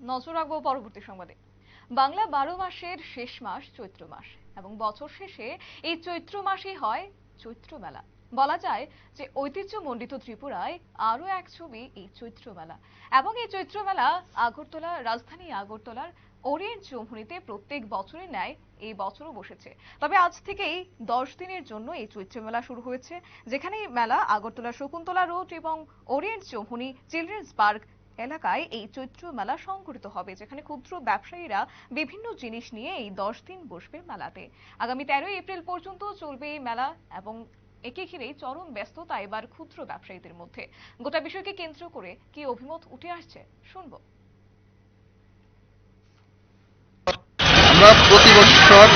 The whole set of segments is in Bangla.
নজর রাখব পরবর্তী সংবাদে। বাংলা বারো মাসের শেষ মাস চৈত্র মাস এবং বছর শেষে এই চৈত্র মাসেই হয় চৈত্র মেলা। বলা যায় যে ঐতিহ্যমণ্ডিত ত্রিপুরায় আরও এক ছবি এই চৈত্র মেলা এবং এই চৈত্র মেলা আগরতলা, রাজধানী আগরতলার ওরিয়েন্ট চৌমুহনীতে প্রত্যেক বছরের ন্যায় এই বছরও বসেছে। তবে আজ থেকেই দশ দিনের জন্য এই চৈত্র মেলা শুরু হয়েছে যেখানে এই মেলা আগরতলা শকুন্তলা রোড এবং ওরিয়েন্ট চৌমুহনী, চিলড্রেন্স পার্ক এলাকায় এই চৈত্র মেলা সংঘটিত হবে যেখানে ক্ষুদ্র ব্যবসায়ীরা বিভিন্ন জিনিস নিয়ে এই দশ দিন বসবে মেলাতে। আগামী তেরোই এপ্রিল পর্যন্ত চলবে এই মেলা এবং একে ঘিরেই চরম ব্যস্ততা এবার ক্ষুদ্র ব্যবসায়ীদের মধ্যে। গোটা বিষয়কে কেন্দ্র করে কি অভিমত উঠে আসছে শুনব। আমরা প্রতি বছর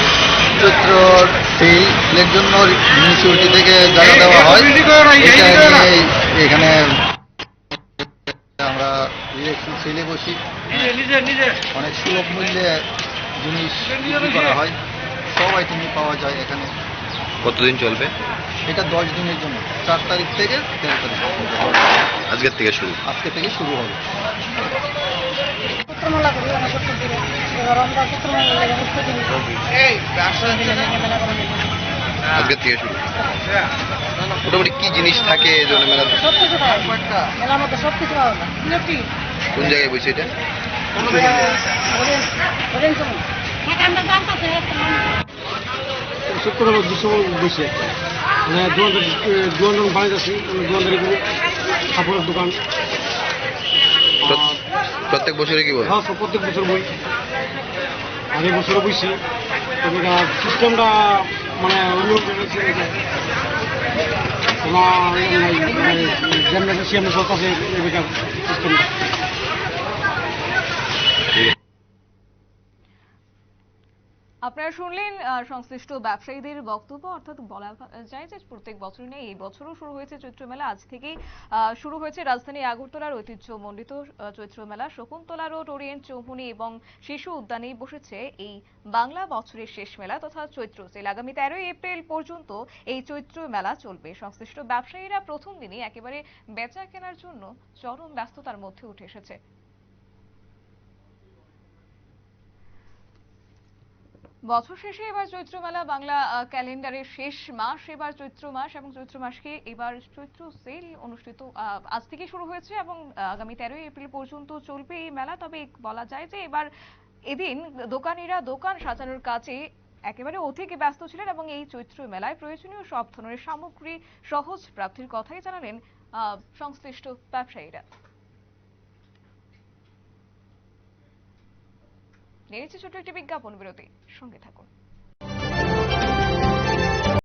চৈত্র সেলের জন্য মিউনিসিপ্যালিটি থেকে জায়গা দেওয়া হয়। এখানে আমরা ইলেকশন সেলে বসি। অনেক সুলভ মূল্যে জিনিস বিক্রি করা হয়। সব আইটেমই পাওয়া যায় এখানে। কতদিন চলবে? এটা দশ দিনের জন্য। চার তারিখ থেকে তেরো তারিখ পর্যন্ত। আজকের থেকে শুরু। আজকে থেকে শুরু হবে। আজকের থেকে শুরু। মোটামুটি কি জিনিস থাকে এই জন্য মেলা? সব কিছু পাওয়া যায়। মেলার মধ্যে সব কিছু পাওয়া যায়। কোন জায়গায় বসে এটা? শুক্রবার দুশো বসে। মানে দোকানদার দোকানদার বাড়িতে আছি মানে দোকানদারি কাপড়ের দোকান। প্রত্যেক বছরে কি বল? হ্যাঁ প্রত্যেক বছর বই। আর এই বছরও বইছি। সিস্টেমটা মানে অন্যরকম হয়েছে এটা। তোমার যেমন সিএম চলতেছে এবার সিস্টেমটা আপনারা শুনলেন সংশ্লিষ্ট ব্যবসায়ীদের বক্তব্য। অর্থাৎ বলা যায় যে প্রত্যেক বছরই নেই এই বছরও শুরু হয়েছে চৈত্র মেলা আজ থেকেই শুরু হয়েছে রাজধানী আগরতলার ঐতিহ্যমণ্ডিত চৈত্র মেলা শকুন্তলা রোড, ওরিয়েন্ট চৌমুহনী এবং শিশু উদ্যানেই বসেছে এই বাংলা বছরের শেষ মেলা তথা চৈত্র সেল। আগামী তেরোই এপ্রিল পর্যন্ত এই চৈত্র মেলা চলবে। সংশ্লিষ্ট ব্যবসায়ীরা প্রথম দিনই একেবারে বেচা কেনার জন্য চরম ব্যস্ততার মধ্যে উঠে এসেছে। বছর শেষে এবার চৈত্র মেলা বাংলা ক্যালেন্ডারের শেষ মাস। এবার চৈত্র মাস এবং চৈত্র মাসকে এবার চৈত্র সেল অনুষ্ঠিত আজ থেকে শুরু হয়েছে এবং আগামী তেরোই এপ্রিল পর্যন্ত চলবে এই মেলা। তবে বলা যায় যে এবার এদিন দোকানিরা দোকান সাজানোর কাজে একেবারে অধিক ব্যস্ত ছিলেন এবং এই চৈত্র মেলায় প্রয়োজনীয় সব ধরনের সামগ্রী, সহজ প্রাপ্তির কথাই জানালেন সংশ্লিষ্ট ব্যবসায়ীরা। নিয়েছে ছোট একটি বিজ্ঞাপন বিরতি। সঙ্গে থাকুন।